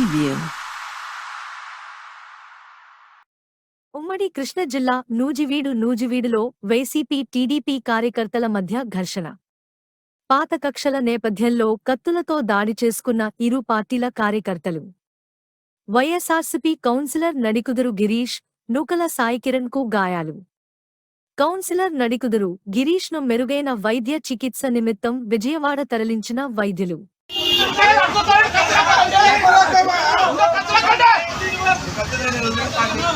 Preview. ఉమ్మడి కృష్ణ జిల్లా నూజివీడు నూజివీడులో వైసీపీ టీడీపీ కార్యకర్తల మధ్య ఘర్షణ. పాత కక్షల నేపథ్యంలో కత్తులతో దాడి చేసుకున్న ఇరు పార్టీల కార్యకర్తలు. వైఎస్ఆర్సీపీ కౌన్సిలర్ నడికుదురు గిరీష్ నూకల సాయికిరణ్కు గాయాలు. కౌన్సిలర్ నడికుదురు గిరీష్ను మెరుగైన వైద్య చికిత్స నిమిత్తం విజయవాడ తరలించిన వైద్యులు.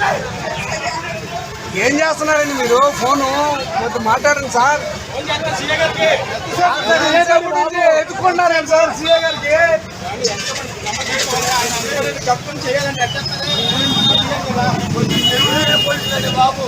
Hey! ఏం చేస్తున్నారండి మీరు? ఫోను? మాట్లాడండి సార్. ఎదుర్కొన్నారేం సార్ సీఏ గారికి? బాబు